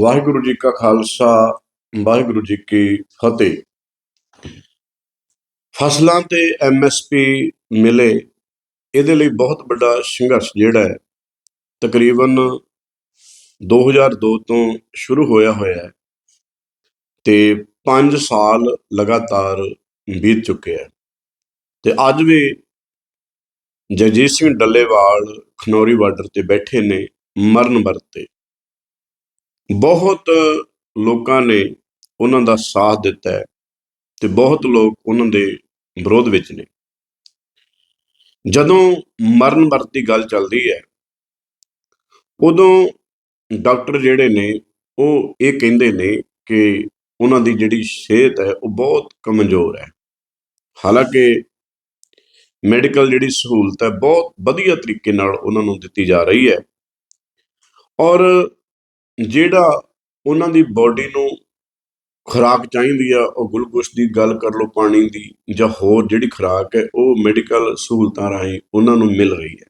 ਵਾਹਿਗੁਰੂ ਜੀ ਕਾ ਖਾਲਸਾ, ਵਾਹਿਗੁਰੂ ਜੀ ਕੀ ਫਤਿਹ। ਫਸਲਾਂ ਤੇ ਐਮਐਸਪੀ ਮਿਲੇ, ਇਹਦੇ ਲਈ ਬਹੁਤ ਵੱਡਾ ਸੰਘਰਸ਼ ਜਿਹੜਾ ਹੈ, ਤਕਰੀਬਨ 2002 ਤੋਂ ਸ਼ੁਰੂ ਹੋਇਆ ਹੋਇਆ ਹੈ ਤੇ 5 ਸਾਲ ਲਗਾਤਾਰ ਬੀਤ ਚੁੱਕੇ ਹੈ। ਤੇ ਅੱਜ ਵੀ ਜਗਜੀਤ ਸਿੰਘ ਡੱਲੇਵਾਲ ਖਨੌਰੀ ਬਾਰਡਰ ਤੇ ਬੈਠੇ ਨੇ ਮਰਨ ਵਰਤੇ। ਬਹੁਤ ਲੋਕਾਂ ਨੇ ਉਹਨਾਂ ਦਾ ਸਾਥ ਦਿੱਤਾ ਹੈ ਤੇ ਬਹੁਤ ਲੋਕ ਉਹਨਾਂ ਦੇ ਵਿਰੋਧ ਵਿੱਚ ਨੇ। ਜਦੋਂ ਮਰਨ ਵਰਤ ਦੀ ਗੱਲ ਚੱਲਦੀ ਹੈ, ਉਦੋਂ ਡਾਕਟਰ ਜਿਹੜੇ ਨੇ, ਉਹ ਇਹ ਕਹਿੰਦੇ ਨੇ ਕਿ ਉਹਨਾਂ ਦੀ ਜਿਹੜੀ ਸਿਹਤ ਹੈ, ਉਹ ਬਹੁਤ ਕਮਜ਼ੋਰ ਹੈ। ਹਾਲਾਂਕਿ ਮੈਡੀਕਲ ਜਿਹੜੀ ਸਹੂਲਤ ਹੈ, ਬਹੁਤ ਵਧੀਆ ਤਰੀਕੇ ਨਾਲ ਉਹਨਾਂ ਨੂੰ ਦਿੱਤੀ ਜਾ ਰਹੀ ਹੈ ਔਰ ਜਿਹੜਾ ਉਹਨਾਂ ਦੀ ਬਾਡੀ ਨੂੰ ਖੁਰਾਕ ਚਾਹੀਦੀ ਆ, ਉਹ ਗਲੂਕੋਸ ਦੀ ਗੱਲ ਕਰ ਲਓ, ਪਾਣੀ ਦੀ ਜਾਂ ਹੋਰ ਜਿਹੜੀ ਖੁਰਾਕ ਹੈ, ਉਹ ਮੈਡੀਕਲ ਸਹੂਲਤਾਂ ਰਾਹੀਂ ਉਹਨਾਂ ਨੂੰ ਮਿਲ ਰਹੀ ਹੈ।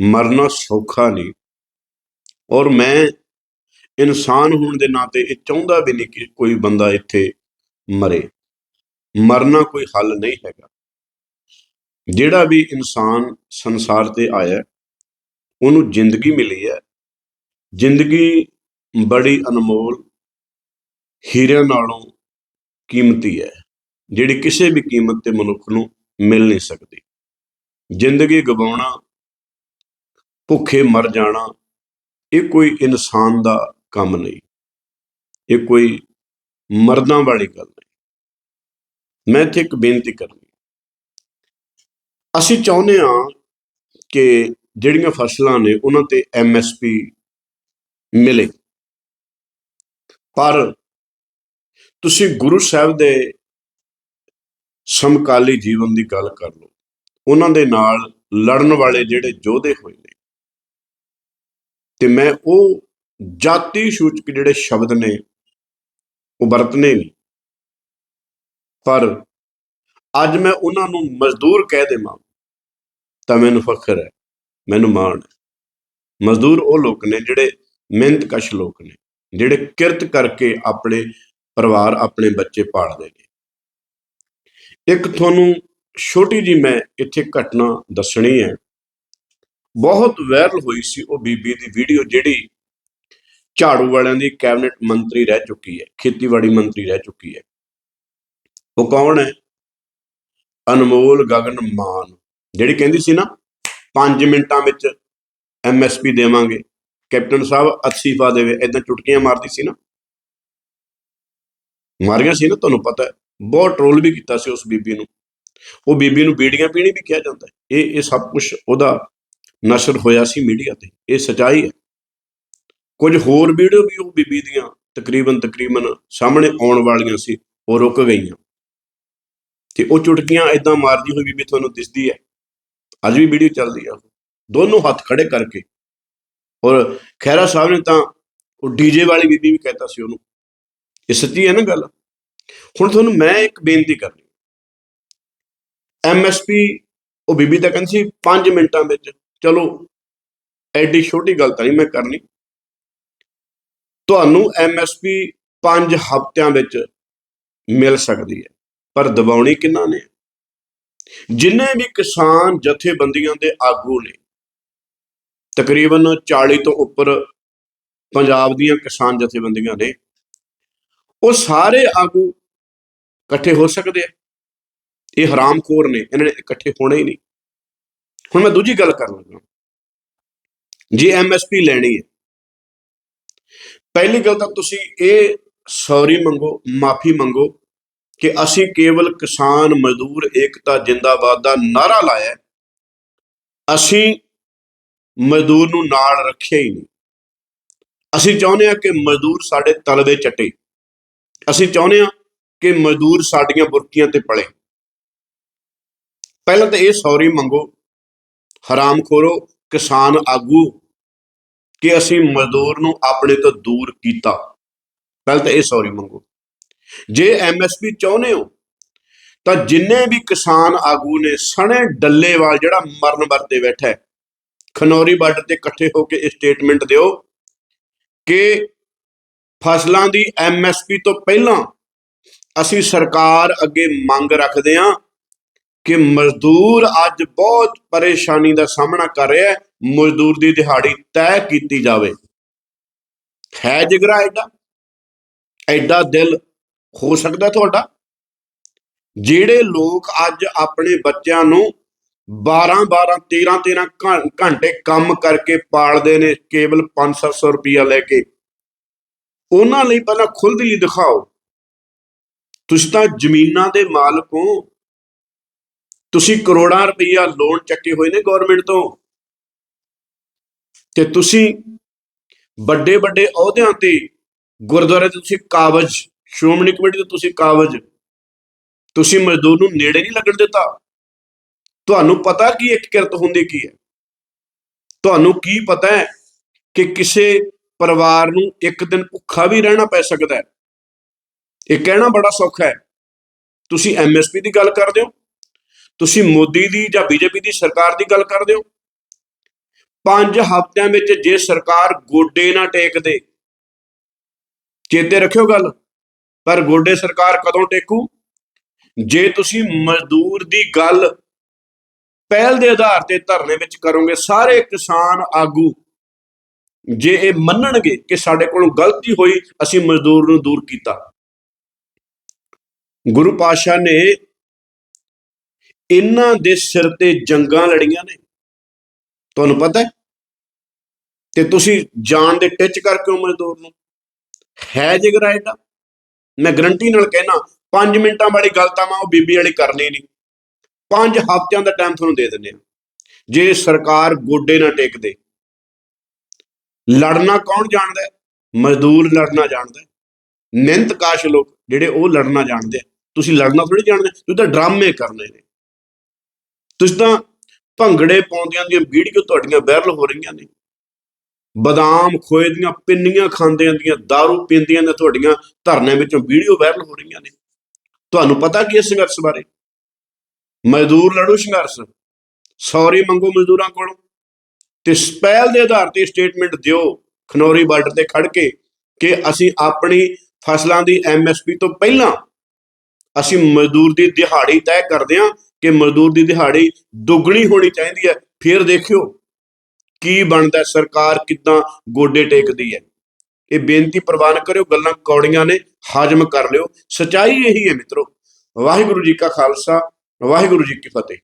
ਮਰਨਾ ਸੌਖਾ ਨਹੀਂ। ਔਰ ਮੈਂ ਇਨਸਾਨ ਹੋਣ ਦੇ ਨਾਤੇ ਇਹ ਚਾਹੁੰਦਾ ਵੀ ਨਹੀਂ ਕਿ ਕੋਈ ਬੰਦਾ ਇੱਥੇ ਮਰੇ। ਮਰਨਾ ਕੋਈ ਹੱਲ ਨਹੀਂ ਹੈਗਾ। ਜਿਹੜਾ ਵੀ ਇਨਸਾਨ ਸੰਸਾਰ ਤੇ ਆਇਆ, ਉਹਨੂੰ ਜ਼ਿੰਦਗੀ ਮਿਲੀ ਹੈ ਜ਼ਿੰਦਗੀ ਬੜੀ ਅਨਮੋਲ ਹੀਰਿਆਂ ਨਾਲੋਂ ਕੀਮਤੀ ਹੈ, ਜਿਹੜੀ ਕਿਸੇ ਵੀ ਕੀਮਤ ਤੇ ਮਨੁੱਖ ਨੂੰ ਮਿਲ ਨਹੀਂ ਸਕਦੀ। ਜ਼ਿੰਦਗੀ ਗਵਾਉਣਾ, ਭੁੱਖੇ ਮਰ ਜਾਣਾ, ਇਹ ਕੋਈ ਇਨਸਾਨ ਦਾ ਕੰਮ ਨਹੀਂ। ਇਹ ਕੋਈ ਮਰਦਾਂ ਵਾਲੀ ਗੱਲ ਨਹੀਂ। ਮੈਂ ਇੱਥੇ ਇੱਕ ਬੇਨਤੀ ਕਰਨੀ ਅਸੀਂ ਚਾਹੁੰਦੇ ਹਾਂ ਕਿ ਜਿਹੜੀਆਂ ਫਸਲਾਂ ਨੇ, ਉਹਨਾਂ ਤੇ ਐਮਐਸਪੀ ਮਿਲੇ। ਪਰ ਤੁਸੀਂ ਗੁਰੂ ਸਾਹਿਬ ਦੇ ਸਮਕਾਲੀ ਜੀਵਨ ਦੀ ਗੱਲ ਕਰ ਲਓ, ਉਹਨਾਂ ਦੇ ਨਾਲ ਲੜਨ ਵਾਲੇ ਜਿਹੜੇ ਯੋਧੇ ਹੋਏ ਨੇ, ਤੇ ਮੈਂ ਉਹ ਜਾਤੀ ਸੂਚਕ ਜਿਹੜੇ ਸ਼ਬਦ ਨੇ, ਉਹ ਵਰਤਨੇ ਨਹੀਂ। ਪਰ ਅੱਜ ਮੈਂ ਉਹਨਾਂ ਨੂੰ ਮਜ਼ਦੂਰ ਕਹਿ ਦੇਵਾਂ, ਤਾਂ ਮੈਨੂੰ ਫਖਰ ਹੈ, ਮੈਨੂੰ ਮਾਣ ਹੈ। ਮਜ਼ਦੂਰ ਉਹ ਲੋਕ ਨੇ ਜਿਹੜੇ ਮਿਹਨਤ ਕਸ਼ ਲੋਕ ਨੇ, ਜਿਹੜੇ ਕਿਰਤ ਕਰਕੇ ਆਪਣੇ ਪਰਿਵਾਰ ਆਪਣੇ ਬੱਚੇ ਪਾਲਦੇ ਨੇ। ਇੱਕ ਤੁਹਾਨੂੰ ਛੋਟੀ ਜੀ ਮੈਂ ਇੱਥੇ ਘਟਨਾ ਦੱਸਣੀ ਹੈ। ਬਹੁਤ ਵਾਇਰਲ ਹੋਈ ਸੀ ਉਹ ਬੀਬੀ ਦੀ ਵੀਡੀਓ ਜਿਹੜੀ ਝਾੜੂ ਵਾਲਿਆਂ ਦੀ ਕੈਬਨਿਟ ਮੰਤਰੀ ਰਹਿ ਚੁੱਕੀ ਹੈ, ਖੇਤੀਬਾੜੀ ਮੰਤਰੀ ਰਹਿ ਚੁੱਕੀ ਹੈ। ਉਹ ਕੌਣ ਹੈ? ਅਨਮੋਲ ਗਗਨ ਮਾਨ, ਜਿਹੜੀ ਕਹਿੰਦੀ ਸੀ ਨਾ 5 ਮਿੰਟਾਂ ਵਿੱਚ ਐਮਐਸਪੀ ਦੇਵਾਂਗੇ। ਕੈਪਟਨ ਸਾਹਿਬ ਅਸੀਫਾ ਦੇਵੇ ਇਦਾਂ ਚੁਟਕੀਆਂ ਮਾਰਦੀ ਸੀ ਨਾ। ਮਾਰੀਆਂ ਸੀ ਨਾ, ਤੁਹਾਨੂੰ ਪਤਾ ਹੈ। ਬਹੁਤ ਟ੍ਰੋਲ ਵੀ ਕੀਤਾ ਸੀ ਉਸ ਬੀਬੀ ਨੂੰ। ਉਹ ਬੀਬੀ ਨੂੰ ਬੀੜੀਆਂ ਪੀਣੀ ਵੀ ਕਿਹਾ ਜਾਂਦਾ ਇਹ ਇਹ ਸਭ ਕੁਝ ਉਹਦਾ ਨਸ਼ਰ ਹੋਇਆ ਸੀ ਮੀਡੀਆ ਤੇ। ਇਹ ਸਚਾਈ ਹੈ। ਕੁਝ ਹੋਰ ਵੀਡੀਓ ਵੀ ਉਹ ਬੀਬੀ ਦੀਆਂ ਤਕਰੀਬਨ ਤਕਰੀਬਨ ਸਾਹਮਣੇ ਆਉਣ ਵਾਲੀਆਂ ਸੀ, ਉਹ ਰੁਕ ਗਈਆਂ। ਤੇ ਉਹ ਚੁਟਕੀਆਂ ਇਦਾਂ ਮਾਰਦੀ ਹੋਈ ਬੀਬੀ ਤੁਹਾਨੂੰ ਦਿਸਦੀ ਹੈ। ਅੱਜ ਵੀ ਵੀਡੀਓ ਚੱਲਦੀ ਆ। ਦੋਨੋਂ ਹੱਥ ਖੜੇ ਕਰਕੇ ਔਰ ਖੈਰਾ ਸਾਹਿਬ ਨੇ ਤਾਂ ਉਹ ਡੀਜੇ ਵਾਲੀ ਬੀਬੀ ਵੀ ਕਹਿਤਾ ਸੀ ਉਹਨੂੰ। ਇਹ ਸੱਚੀ ਹੈ ਨਾ ਗੱਲ? ਹੁਣ ਤੁਹਾਨੂੰ ਮੈਂ ਇੱਕ ਬੇਨਤੀ ਕਰਨੀ ਐਮਐਸਪੀ ਉਹ ਬੀਬੀ ਤਾਂ ਕਹਿੰਦੀ ਸੀ 5 ਮਿੰਟਾਂ ਵਿੱਚ ਚਲੋ, ਐਡੀ ਛੋਟੀ ਗੱਲ ਤਾਂ ਨਹੀਂ ਮੈਂ ਕਰਨੀ। ਤੁਹਾਨੂੰ ਐਮਐਸਪੀ 5 ਹਫ਼ਤਿਆਂ ਵਿੱਚ ਮਿਲ ਸਕਦੀ ਹੈ, ਪਰ ਦਬਾਉਣੀ ਕਿੰਨਾ ਨੇ? ਜਿੰਨੇ ਵੀ ਕਿਸਾਨ ਜਥੇਬੰਦੀਆਂ ਦੇ ਆਗੂ ਨੇ ਤਕਰੀਬਨ 40 ਤੋਂ ਉੱਪਰ ਪੰਜਾਬ ਦੀਆਂ ਕਿਸਾਨ ਜਥੇਬੰਦੀਆਂ ਨੇ ਉਹ ਸਾਰੇ ਆਗੂ ਇਕੱਠੇ ਹੋ ਸਕਦੇ ਆ। ਇਹ ਹਰਾਮਖੋਰ ਨੇ, ਇਹਨਾਂ ਨੇ ਇਕੱਠੇ ਹੋਣਾ ਹੀ ਨਹੀਂ। ਹੁਣ ਮੈਂ ਦੂਜੀ ਗੱਲ ਕਰਨ ਲੱਗਾ। ਜੇ ਐਮਐਸਪੀ ਲੈਣੀ ਹੈ, ਪਹਿਲੀ ਗੱਲ ਤਾਂ ਤੁਸੀਂ ਇਹ ਸੌਰੀ ਮੰਗੋ, ਮਾਫੀ ਮੰਗੋ ਕਿ ਅਸੀਂ ਕੇਵਲ ਕਿਸਾਨ ਮਜ਼ਦੂਰ ਏਕਤਾ ਜਿੰਦਾਬਾਦ ਦਾ ਨਾਰਾ ਲਾਇਆ ਅਸੀਂ ਮਜ਼ਦੂਰ ਨੂੰ ਨਾਲ ਰੱਖਿਆ ਹੀ ਨਹੀਂ। ਅਸੀਂ ਚਾਹੁੰਦੇ ਹਾਂ ਕਿ ਮਜ਼ਦੂਰ ਸਾਡੇ ਤਲਵੇ ਚੱਟੇ। ਅਸੀਂ ਚਾਹੁੰਦੇ ਹਾਂ ਕਿ ਮਜ਼ਦੂਰ ਸਾਡੀਆਂ ਬੁਰਕੀਆਂ ਤੇ ਪਲੇ। ਪਹਿਲਾਂ ਤਾਂ ਇਹ ਸੌਰੀ ਮੰਗੋ ਹਰਾਮਖੋਰੋ ਕਿਸਾਨ ਆਗੂ, ਕਿ ਅਸੀਂ ਮਜ਼ਦੂਰ ਨੂੰ ਆਪਣੇ ਤੋਂ ਦੂਰ ਕੀਤਾ। ਪਹਿਲਾਂ ਤਾਂ ਇਹ ਸੌਰੀ ਮੰਗੋ। ਜੇ ਐਮਐਸਪੀ ਚਾਹੁੰਦੇ ਹੋ, ਤਾਂ ਜਿੰਨੇ ਵੀ ਕਿਸਾਨ ਆਗੂ ਨੇ ਸਣੇ ਡੱਲੇਵਾਲ ਜਿਹੜਾ ਮਰਨ ਵਰਤੇ ਬੈਠਾ ਹੈ ਖਨੌਰੀ ਬਾਰਡਰ ਤੇ ਇਕੱਠੇ ਹੋ ਕੇ ਸਟੇਟਮੈਂਟ ਦਿਓ ਕਿ ਫਸਲਾਂ ਦੀ ਐਮਐਸਪੀ ਤੋਂ ਪਹਿਲਾਂ ਅਸੀਂ ਸਰਕਾਰ ਅੱਗੇ ਮੰਗ ਰੱਖਦੇ ਹਾਂ ਕਿ ਮਜ਼ਦੂਰ ਅੱਜ ਬਹੁਤ ਪਰੇਸ਼ਾਨੀ ਦਾ ਸਾਹਮਣਾ ਕਰ ਰਿਹਾ ਹੈ, ਮਜ਼ਦੂਰ ਦੀ ਦਿਹਾੜੀ ਤੈਅ ਕੀਤੀ ਜਾਵੇ। ਹੈ ਜਿਗਰਾ ਐਡਾ? ਐਡਾ ਦਿਲ ਹੋ ਸਕਦਾ ਤੁਹਾਡਾ? ਜਿਹੜੇ ਲੋਕ ਅੱਜ ਆਪਣੇ ਬੱਚਿਆਂ ਨੂੰ 12 12 13 13 ਘੰ- ਘੰਟੇ ਕੰਮ ਕਰਕੇ ਪਾਲਦੇ ਨੇ ਕੇਵਲ 500 ਰੁਪਇਆ ਲੈ ਕੇ। ਉਹਨਾਂ ਲਈ ਪਹਿਲਾਂ ਖੁੱਲ੍ਹਦੀ ਦਿਖਾਓ। ਤੁਸੀਂ ਤਾਂ ਜ਼ਮੀਨਾਂ ਦੇ ਮਾਲਕ ਹੋ। ਤੁਸੀਂ ਕਰੋੜਾਂ ਰੁਪਈਆ ਲੋਨ ਚੱਕੇ ਹੋਏ ਨੇ ਗਵਰਨਮੈਂਟ ਤੋਂ। ਤੇ ਤੁਸੀਂ ਵੱਡੇ ਵੱਡੇ ਅਹੁਦਿਆਂ ਤੇ ਗੁਰਦੁਆਰੇ ਤੇ ਤੁਸੀਂ ਕਾਬਜ ਸ਼੍ਰੋਮਣੀ ਕਮੇਟੀ ਤੇ ਤੁਸੀਂ ਕਾਬਜ ਤੁਸੀਂ ਮਜ਼ਦੂਰ ਨੂੰ ਨੇੜੇ ਨਹੀਂ ਲੱਗਣ ਦਿੱਤਾ। ਤੁਹਾਨੂੰ ਪਤਾ ਕੀ ਇੱਕ ਕਿਰਤ ਹੁੰਦੀ ਕੀ ਹੈ? ਤੁਹਾਨੂੰ ਕੀ ਪਤਾ ਹੈ ਕਿ ਕਿਸੇ ਪਰਿਵਾਰ ਨੂੰ ਇੱਕ ਦਿਨ ਭੁੱਖਾ ਵੀ ਰਹਿਣਾ ਪੈ ਸਕਦਾ ਹੈ? ਇਹ ਕਹਿਣਾ ਬੜਾ ਸੌਖਾ ਹੈ। ਤੁਸੀਂ ਐਮਐਸਪੀ ਦੀ ਗੱਲ ਕਰਦੇ ਹੋ? ਤੁਸੀਂ ਮੋਦੀ ਦੀ ਜਾਂ ਬੀਜੇਪੀ ਦੀ ਸਰਕਾਰ ਦੀ ਗੱਲ ਕਰਦੇ ਹੋ? ਪੰਜ ਹਫ਼ਤਿਆਂ ਵਿੱਚ ਜੇ ਸਰਕਾਰ ਗੋਡੇ ਨਾ ਟੇਕਦੇ ਚੇਤੇ ਰੱਖਿਓ ਗੱਲ, ਪਰ ਗੋਡੇ ਸਰਕਾਰ ਕਦੋਂ ਟੇਕੂ? ਜੇ ਤੁਸੀਂ ਮਜ਼ਦੂਰ ਦੀ ਗੱਲ ਪਹਿਲ ਦੇ ਆਧਾਰ ਤੇ ਧਰਨੇ ਵਿੱਚ ਕਰੋਗੇ, ਸਾਰੇ ਕਿਸਾਨ ਆਗੂ। ਜੇ ਇਹ ਮੰਨਣਗੇ ਕਿ ਸਾਡੇ ਕੋਲੋਂ ਗਲਤੀ ਹੋਈ, ਅਸੀਂ ਮਜ਼ਦੂਰ ਨੂੰ ਦੂਰ ਕੀਤਾ। ਗੁਰੂ ਪਾਤਸ਼ਾਹ ਨੇ ਇਹਨਾਂ ਦੇ ਸਿਰ ਤੇ ਜੰਗਾਂ ਲੜੀਆਂ ਨੇ। ਤੁਹਾਨੂੰ ਪਤਾ ਹੈ? ਤੇ ਤੁਸੀਂ ਜਾਣ ਦੇ ਟਿੱਚ ਕਰਕੇ ਹੋ ਮਜ਼ਦੂਰ ਨੂੰ। ਹੈ ਜਿਗਰਾ ਇਹਦਾ ਮੈਂ ਗਰੰਟੀ ਨਾਲ ਕਹਿਣਾ 5 ਮਿੰਟਾਂ ਵਾਲੀ ਗੱਲ ਤਾਂ ਮੈਂ ਉਹ ਬੀਬੀ ਵਾਲੀ ਕਰਨੀ ਨਹੀਂ। 5 ਹਫ਼ਤਿਆਂ ਦਾ ਟਾਈਮ ਤੁਹਾਨੂੰ ਦੇ ਦਿੰਦੇ ਆ ਜੇ ਸਰਕਾਰ ਗੋਡੇ ਨਾ ਟੇਕਦੇ ਲੜਨਾ ਕੌਣ ਜਾਣਦਾ ਮਜ਼ਦੂਰ ਲੜਨਾ ਜਾਣਦਾ ਮਿਹਨਤ ਕਾਸ਼ ਲੋਕ ਜਿਹੜੇ ਉਹ ਲੜਨਾ ਜਾਣਦੇ ਆ। ਤੁਸੀਂ ਲੜਨਾ ਥੋੜੀ ਜਾਣਦੇ ਤੁਸੀਂ ਤਾਂ ਡਰਾਮੇ ਕਰਨੇ ਨੇ। ਤੁਸੀਂ ਤਾਂ ਭੰਗੜੇ ਪਾਉਂਦਿਆਂ ਦੀਆਂ ਵੀਡੀਓ ਤੁਹਾਡੀਆਂ ਵਾਇਰਲ ਹੋ ਰਹੀਆਂ ਨੇ। ਬਦਾਮ ਖੋਏ ਦੀਆਂ, ਪਿੰਨੀਆਂ ਖਾਂਦਿਆਂ ਦੀਆਂ, दारू ਪੀਂਦਿਆਂ ਦੀਆਂ ਤੁਹਾਡੀਆਂ ਧਰਨਿਆਂ ਵਿੱਚੋਂ ਵੀਡੀਓ ਵਾਇਰਲ ਹੋ ਰਹੀਆਂ ਨੇ। ਤੁਹਾਨੂੰ ਪਤਾ ਕੀ ਇਸ ਸੰਘਰਸ਼ ਬਾਰੇ? ਮਜ਼ਦੂਰ ਲੜੋ ਸੰਘਰਸ਼। ਸੌਰੀ ਮੰਗੋ ਮਜ਼ਦੂਰਾਂ ਕੋਲੋਂ। ਤੇ ਸਪੈਲ ਦੇ ਆਧਾਰ ਤੇ ਸਟੇਟਮੈਂਟ ਦਿਓ ਖਨੌਰੀ ਬਾਰਡਰ ਤੇ ਖੜ ਕੇ ਕਿ ਅਸੀਂ ਆਪਣੀ ਫਸਲਾਂ ਦੀ ਐਮਐਸਪੀ ਤੋਂ ਪਹਿਲਾਂ ਅਸੀਂ ਮਜ਼ਦੂਰ ਦੀ ਦਿਹਾੜੀ ਤੈਅ ਕਰਦੇ ਹਾਂ ਕਿ ਮਜ਼ਦੂਰ ਦੀ ਦਿਹਾੜੀ ਦੁੱਗਣੀ ਹੋਣੀ ਚਾਹੀਦੀ ਹੈ। ਫਿਰ ਦੇਖਿਓ ਕੀ ਬਣਦਾ ਸਰਕਾਰ ਕਿਦਾਂ ਗੋਡੇ ਟੇਕਦੀ ਹੈ। ਇਹ ਬੇਨਤੀ ਪ੍ਰਵਾਨ ਕਰਿਓ, ਗੱਲਾਂ ਕੌੜੀਆਂ ਨੇ, ਹਾਜ਼ਮ ਕਰ ਲਿਓ। ਸਚਾਈ ਇਹੀ ਹੈ ਮਿੱਤਰੋ। ਵਾਹਿਗੁਰੂ ਜੀ ਕਾ ਖਾਲਸਾ ਵਾਹਿਗੁਰੂ ਜੀ ਕੀ ਫਤਿਹ।